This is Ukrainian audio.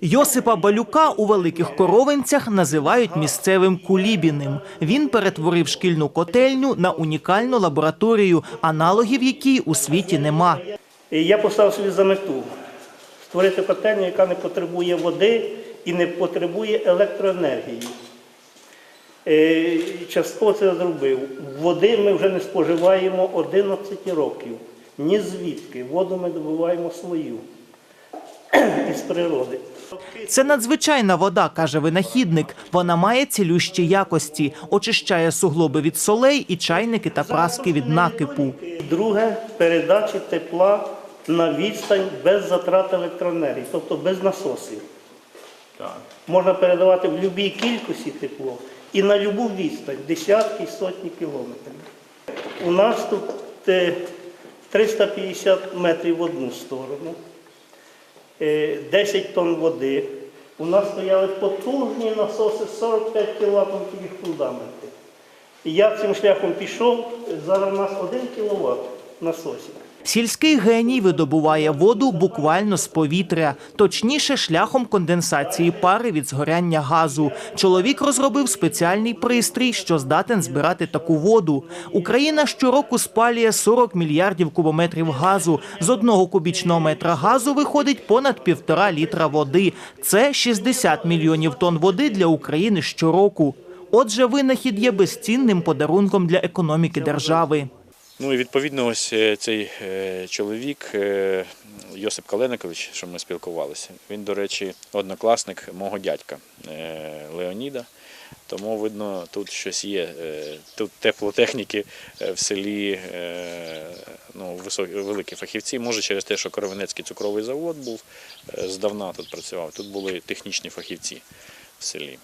Йосипа Балюка у великих коровинцях називають місцевим кулібіним. Він перетворив шкільну котельню на унікальну лабораторію, аналогів якій у світі нема. Я поставив собі за мету створити котельню, яка не потребує води і не потребує електроенергії. Е, Частково це зробив. Води ми вже не споживаємо 11 років. Ні звідки. Воду ми добуваємо свою із природи. Це надзвичайна вода, каже винахідник. Вона має цілющі якості, очищає суглоби від солей і чайники та праски від накипу. Друге передачі тепла на відстань без затрат електроенергії, тобто без насосів. Можна передавати в будь-якій кількості тепло і на будь-яку відстань, десятки і сотні кілометрів. У нас тут е, 350 метрів в одну сторону, е, 10 тонн води. У нас стояли потужні насоси 45 кВт фундаменти. І я цим шляхом пішов, зараз у нас 1 кВт насосів. Сільський геній видобуває воду буквально з повітря, точніше шляхом конденсації пари від згоряння газу. Чоловік розробив спеціальний пристрій, що здатен збирати таку воду. Україна щороку спалює 40 мільярдів кубометрів газу. З одного кубічного метра газу виходить понад півтора літра води. Це 60 мільйонів тонн води для України щороку. Отже, винахід є безцінним подарунком для економіки держави. Ну і відповідно, ось е, цей е, чоловік е, Йосип Каленикович, що ми спілкувалися. Він, до rечі, однокласник мого дядька Леоніда. Тому видно, тут щось є. Тут теплотехніки в селі ну, високі, великі фахівці. Може через те, що Коровенецький цукровий завод був здавна тут працював. Тут були технічні фахівці в селі.